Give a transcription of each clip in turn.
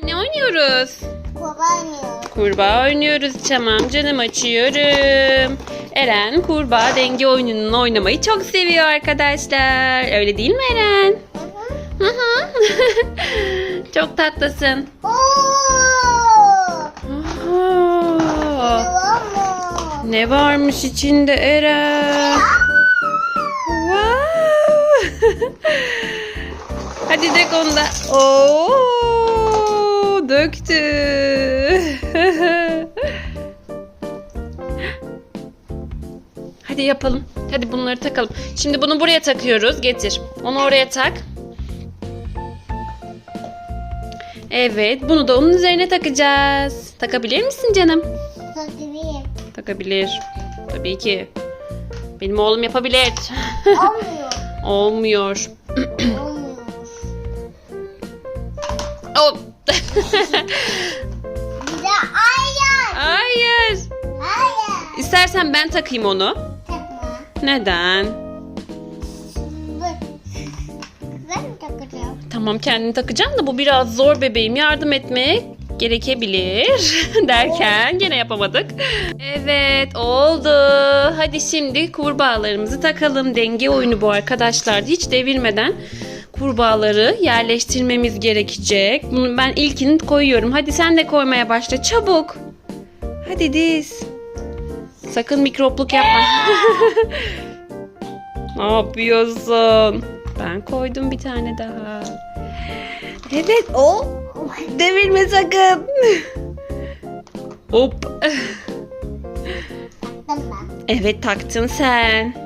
Ne oynuyoruz? Kullanmıyor. Kurbağa oynuyoruz. Tamam canım açıyorum. Eren kurbağa denge oyununu oynamayı çok seviyor arkadaşlar. Öyle değil mi Eren? Hı hı. çok tatlısın. Oo! Ne varmış içinde Eren? Wow. Hadi dök onu da. Oo, döktü. Hadi yapalım. Hadi bunları takalım. Şimdi bunu buraya takıyoruz. Getir. Onu oraya tak. Evet, bunu da onun üzerine takacağız. Takabilir misin canım? Takayım. Takabilir. Tabii ki. Benim oğlum yapabilir. Olmuyor. Olmuyor. Hayır. Hayır. Hayır. İstersen ben takayım onu. Takma. Neden? Ben takacağım? Tamam kendini takacağım da bu biraz zor bebeğim. Yardım etmek gerekebilir derken gene yapamadık. Evet oldu. Hadi şimdi kurbağalarımızı takalım. Denge oyunu bu arkadaşlar. Hiç devirmeden kurbağaları yerleştirmemiz gerekecek. Bunu ben ilkini koyuyorum. Hadi sen de koymaya başla çabuk. Hadi diz. Sakın mikropluk yapma. ne yapıyorsun? Ben koydum bir tane daha. Evet o. Devirme sakın. Hop. Evet taktın sen.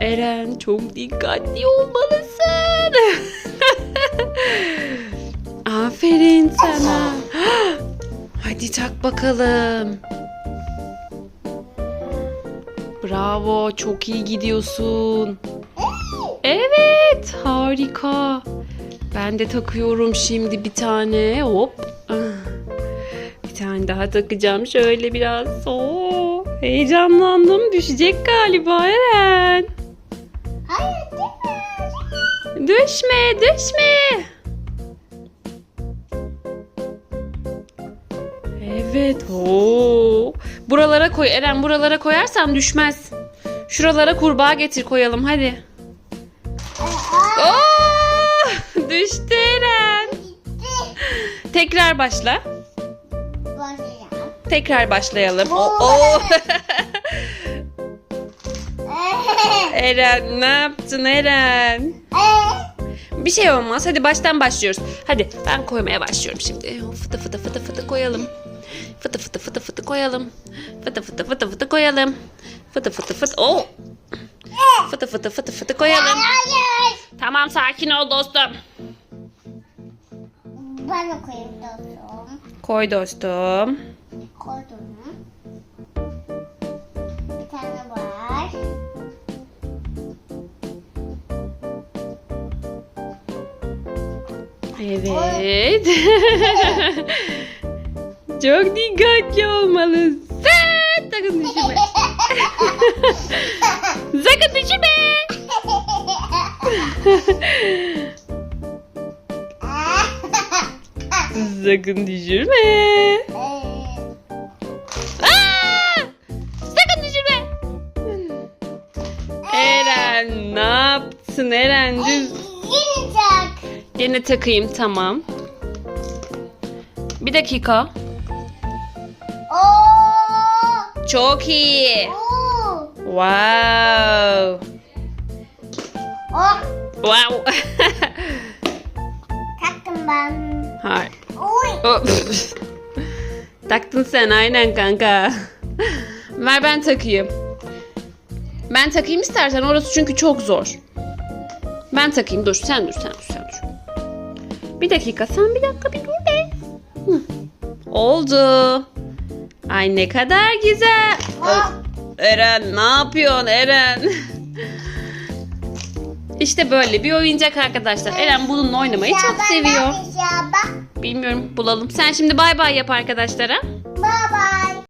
Eren çok dikkatli olmalısın. Aferin sana. Hadi tak bakalım. Bravo, çok iyi gidiyorsun. Evet, harika. Ben de takıyorum şimdi bir tane. Hop. Bir tane daha takacağım şöyle biraz. Oo, heyecanlandım. Düşecek galiba Eren. Düşme, düşme. Evet. Oo. Buralara koy Eren. Buralara koyarsan düşmez. Şuralara kurbağa getir koyalım hadi. Oo! Düştü Eren. Tekrar başla. Tekrar başlayalım. Oo. Oo. oo. Eren ne yaptın Eren? Ee, Bir şey olmaz. Hadi baştan başlıyoruz. Hadi ben koymaya başlıyorum şimdi. Fıtı fıtı fıtı fıtı koyalım. Fıtı fıtı fıtı fıtı koyalım. Fıtı fıtı fıtı fıtı koyalım. Fıtı fıtı fıtı. Oh. Fıtı fıtı fıtı fıtı koyalım. hayır. Tamam sakin ol dostum. Ben de koyayım dostum. Koy dostum. Koydum. Evet. Çok dikkatli olmalısın. Sakın düşürme. Sakın düşürme. Sakın düşürme. Aa! Sakın düşürme. Eren ne yaptın Eren? Düz. Yine takayım tamam. Bir dakika. Oo. Çok iyi. Oo. Wow. Oh. Wow. Taktım ben. Hayır. Oy. Oh. Taktın sen aynen kanka. Ver ben takayım. Ben takayım istersen orası çünkü çok zor. Ben takayım dur sen dur sen dur sen dur. Bir dakika sen bir dakika bir dur be. Hı. Oldu. Ay ne kadar güzel. Ah. Eren ne yapıyorsun Eren? İşte böyle bir oyuncak arkadaşlar. Eren bununla oynamayı çok seviyor. Bilmiyorum bulalım. Sen şimdi bay bay yap arkadaşlara.